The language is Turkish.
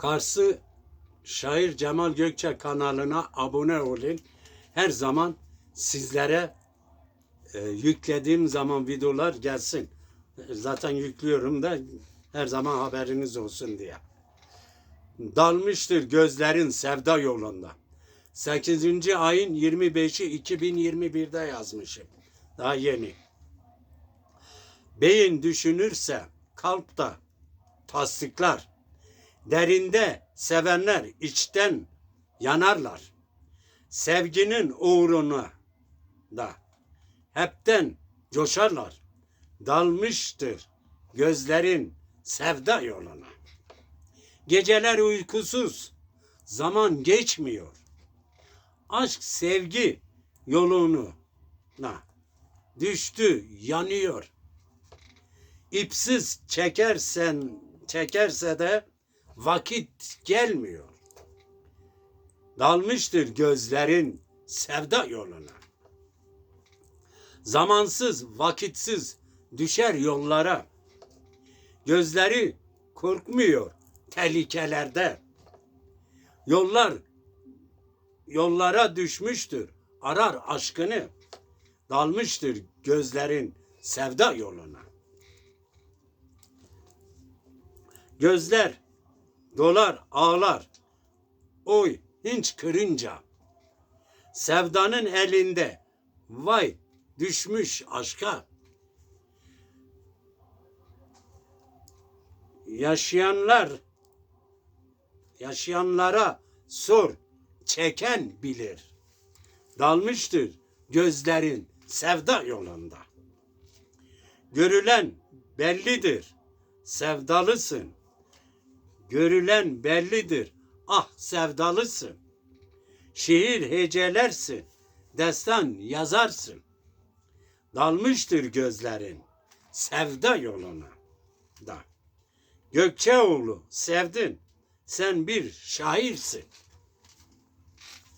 Kars'ı Şair Cemal Gökçe kanalına abone olun. Her zaman sizlere e, yüklediğim zaman videolar gelsin. Zaten yüklüyorum da her zaman haberiniz olsun diye. Dalmıştır gözlerin sevda yolunda. 8. ayın 25'i 2021'de yazmışım. Daha yeni. Beyin düşünürse kalp da tasdiklar. Derinde sevenler içten yanarlar. Sevginin uğruna da hepten coşarlar. Dalmıştır gözlerin sevda yoluna. Geceler uykusuz, zaman geçmiyor. Aşk sevgi yolunu na düştü, yanıyor. İpsiz çekersen çekerse de vakit gelmiyor. Dalmıştır gözlerin sevda yoluna. Zamansız, vakitsiz düşer yollara. Gözleri korkmuyor tehlikelerde. Yollar yollara düşmüştür. Arar aşkını. Dalmıştır gözlerin sevda yoluna. Gözler dolar ağlar. Oy hinç kırınca. Sevdanın elinde. Vay düşmüş aşka. Yaşayanlar yaşayanlara sor. Çeken bilir. Dalmıştır gözlerin sevda yolunda. Görülen bellidir. Sevdalısın. Görülen bellidir. Ah sevdalısın. Şiir hecelersin. Destan yazarsın. Dalmıştır gözlerin sevda yoluna da. Gökçeoğlu sevdin. Sen bir şairsin.